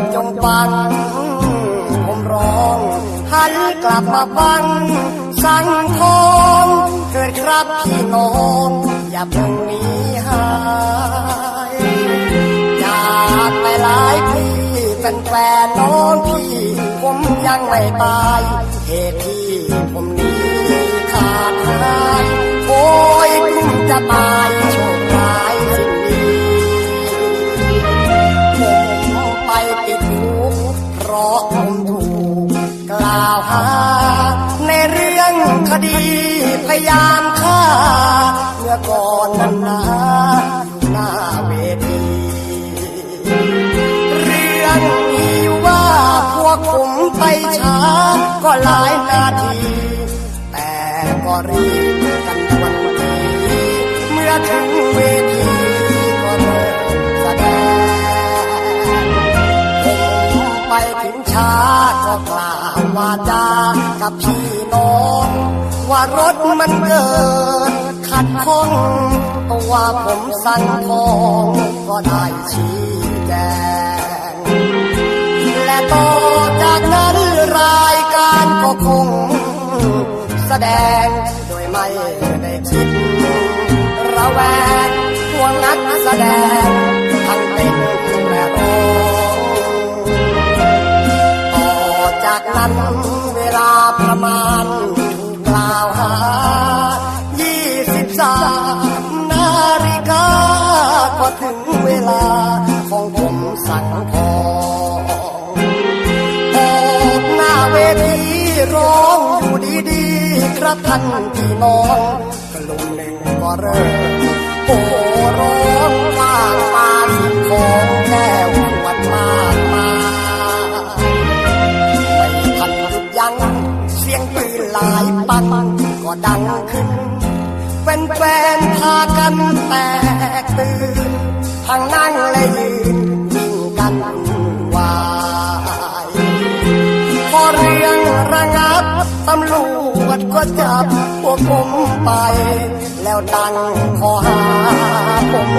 ดจงฟังผมร้อง หันกลับมาฟังสังทองเกิดครับพี่น้องอย่าเพิ่งหนีหายจากไปหลายปีเป็นแฟนน้องพี่ผมยังไม่ตายเหตุที่ผมหนีขาดหายโอ้ยกุ้มจะตาย คดีพยายามฆ่าเมื่อก่อนนั้นนะอยู่หน้าเวทีเรื่องมียว่าพวกผมไปช้าก็หลายนาที แต่ก็รีบกันวันทีเมื่อถึงเวทีก็เริ่มแสดงผมไปถึงช้าก็กล่าววาจากับพี่น้อง ว่ารถมันเกิด ขัดข้องตัวผมสั่งทองก็ได้ชี้แจงและต่อจากนั้นรายการก็คง แสดงโดยไม่ได้คิด ระแวงหวงนักแสดงทั้งเต้นและร้องต่อจากนั้นเวลาประมาณ กล่าวหา23นาฬิกาก็ถึงเวลาของผมสั่งทองออกหน้าเวทีร้องอยู่ดีๆครับท่านพี่น้องกลุ่มหนึ่งก็เริ่มโห่ร้องว่างมาสิ่งของแก้วขวดมากมายไม่ทันหยุดยั้งเสียงปืนหลายปัง ก็ดังขึ้นแฟนๆพากันแตกตื่นทั้งนั่งและยืนวิ่งกันวายพอเรื่องระงับตำรวจก็จับพวกผมไป แล้วดังขอหาผม